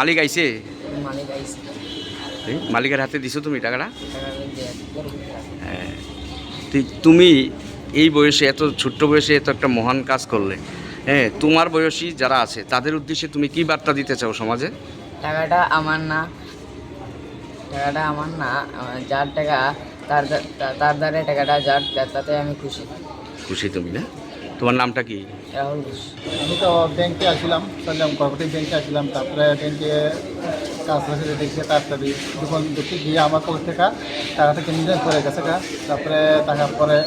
মালিক আইছে? মালিকের হাতে দিছো তুমি টাকাটা? হ্যাঁ। তুমি এই বয়সে এত ছোট্ট বয়সে এত একটা মহান কাজ করলে। হ্যাঁ তোমার বয়সী যারা আছে তাদের উদ্দেশ্যে তুমি কি বার্তা দিতে চাও সমাজে? টাকাটা আমার না। টাকাটা আমার না। যার টাকা তার তার দ্বারা টাকাটা যার তাতে আমি খুশি। খুশি তুমি না? তোমার নামটা কি? আমি তো ব্যাংকে আসলাম, চললাম কোঅপারেটিভ ব্যাংকে আসলাম, তারপরে ব্যাংকে কাজ হয়েছে দেখে তাড়াতাড়ি দোকান দেখে গিয়ে আমার পকেট থেকে টাকাটা কিনে পরে গেছে তারপরে টাকা পরে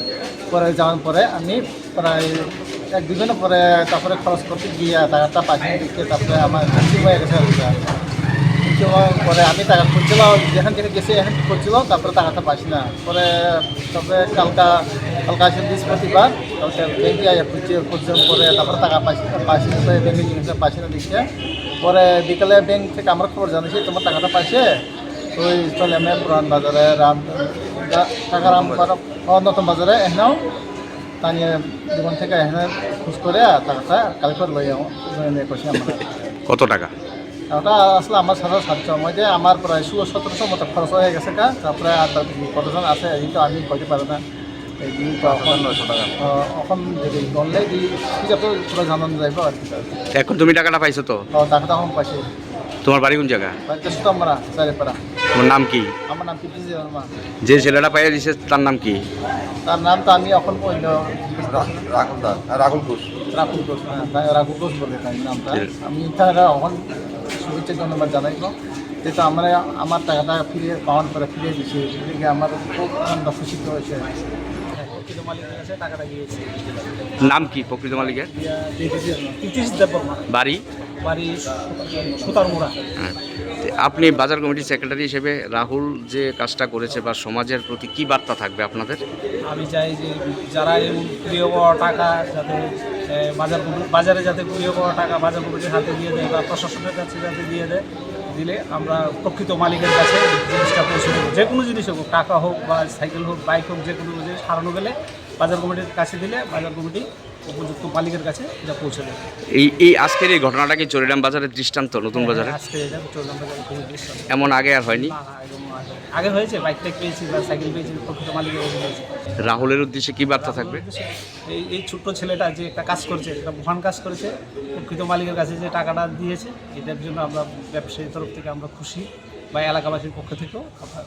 পরে যাওয়ার পরে আমি প্রায় এক দুদিন পরে তারপরে খরচ করতে গিয়ে টাকাটা পাঠিয়ে দিচ্ছে তারপরে আমার খুশি হয়ে গেছে পরে আমি টাকা খুঁজছিলাম, যেখান থেকে গেছি এখান খুঁজছিলাম, তারপরে টাকাটা পাইছি না। পরে তবে কালকা কালকা আসে বৃহস্পতিবার তারপরে ব্যাংকে আয়া খুঁজছে খুঁজছিলাম পরে তারপরে টাকা পাইছি পাইছি না ব্যাংকে জিনিসটা পাইছি না দেখছে পরে বিকেলে ব্যাংক থেকে আমার খবর জানিয়েছি তোমার টাকাটা পাইছে। ওই চলে আমি পুরান বাজারে রাম টাকা রাম নতুন বাজারে এখানেও তানিয়ে দোকান থেকে এখানে খোঁজ করে টাকাটা কালেক্ট করে লই করছি আমরা। কত টাকা? ওটা আসলে আমার সাথে সাতশো যে আমার প্রায় ষোলো সতেরোশো মতো খরচ হয়ে গেছে কা তারপরে আর কতজন আছে এই তো আমি কইতে পারি না। এখন তুমি টাকাটা পাইছো তো? তো টাকাটা এখন পাইছি তোমার বাড়ি কোন জায়গা? তোমার নাম কি? আমার নাম যে ছেলেটা পাইয়া দিছে তার নাম কি? তার নাম তো আমি এখন রাহুল ঘোষ। ঘোষ তাই রাকুল ঘোষ বলে তাই নামটা জি। আমি তারা এখন শুভেচ্ছা ধন্যবাদ জানাইব যেহেতু আমরা আমার টাকাটা ফিরিয়ে পাওয়ার পরে দিচ্ছি এদিকে আমার খুব আনন্দ খুশি হয়েছে মালিকের কাছে টাকাটা গিয়েছে নাম কি প্রকৃত মালিকের? দেববর্মা। বাড়ি? বাড়ি সুতারমুড়া। হ্যাঁ। আপনি বাজার কমিটির সেক্রেটারি হিসেবে রাহুল যে কাজটা করেছে বা সমাজের প্রতি কি বার্তা থাকবে আপনাদের? আমি চাই যে যারা এই প্রিয় পাওয়া টাকা যাতে বাজার বাজারে যাতে প্রিয় পাওয়া টাকা বাজার কমিটির হাতে দিয়ে দেয় বা প্রশাসনের কাছে যাতে দিয়ে দেয় দিলে আমরা প্রকৃত মালিকের কাছে জিনিসটা পৌঁছে দেবো। যে কোনো জিনিস হোক টাকা হোক বা সাইকেল হোক বাইক হোক যে কোনো জিনিস হারানো গেলে বাজার কমিটির কাছে দিলে বাজার কমিটি উপযুক্ত মালিকের কাছে এটা পৌঁছে দেবে। এই এই আজকের এই ঘটনাটা কি চরিরাম বাজারের দৃষ্টান্ত নতুন বাজারে? আজকে এটা চললাম বাজার কমিটির সাথে। এমন আগে আর হয়নি? আগে- হয়েছে বাইক টাইক পেয়েছি বা সাইকেল পেয়েছি প্রকৃত মালিকের কাছে পেয়েছি রাহুলের উদ্দেশ্যে কি বার্তা থাকবে? এই এই ছোট্ট ছেলেটা যে একটা কাজ করছে একটা মহান কাজ করেছে প্রকৃত মালিকের কাছে যে টাকাটা দিয়েছে এটার জন্য আমরা ব্যবসায়ীর তরফ থেকে আমরা খুশি বা এলাকাবাসীর পক্ষ থেকেও আমরা